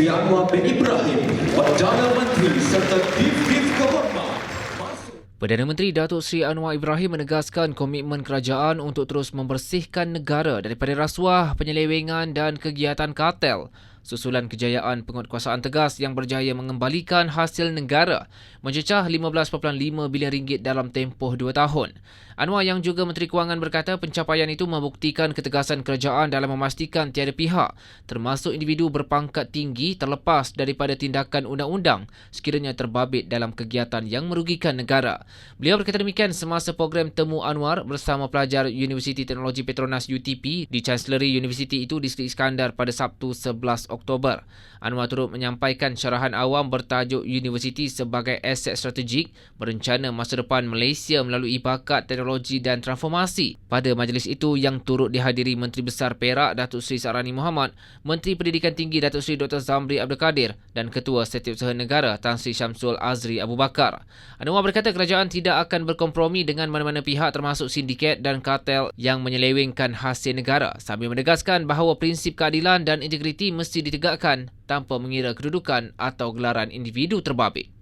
Sri Anwar bin Ibrahim, Perdana Menteri serta. Masuk Perdana Menteri Datuk Seri Anwar Ibrahim menegaskan komitmen kerajaan untuk terus membersihkan negara daripada rasuah, penyelewengan dan kegiatan kartel susulan kejayaan penguatkuasaan tegas yang berjaya mengembalikan hasil negara mencecah 15.5 bilion ringgit dalam tempoh dua tahun. Anwar yang juga Menteri Kewangan berkata pencapaian itu membuktikan ketegasan kerajaan dalam memastikan tiada pihak termasuk individu berpangkat tinggi terlepas daripada tindakan undang-undang sekiranya terbabit dalam kegiatan yang merugikan negara. Beliau berkata demikian semasa program Temu Anwar bersama pelajar Universiti Teknologi Petronas UTP di Chancellery University itu di Sri Iskandar pada Sabtu 11 Oktober. Anwar turut menyampaikan syarahan awam bertajuk Universiti sebagai aset strategik berencana masa depan Malaysia melalui bakat teknologi dan transformasi. Pada majlis itu yang turut dihadiri Menteri Besar Perak Datuk Seri Sarani Muhammad, Menteri Pendidikan Tinggi Datuk Seri Dr. Zamri Abdul Kadir dan Ketua Setiausaha Negara Tan Sri Syamsul Azri Abu Bakar. Anwar berkata kerajaan tidak akan berkompromi dengan mana-mana pihak termasuk sindiket dan kartel yang menyelewengkan hasil negara sambil menegaskan bahawa prinsip keadilan dan integriti ditegakkan tanpa mengira kedudukan atau gelaran individu terbabit.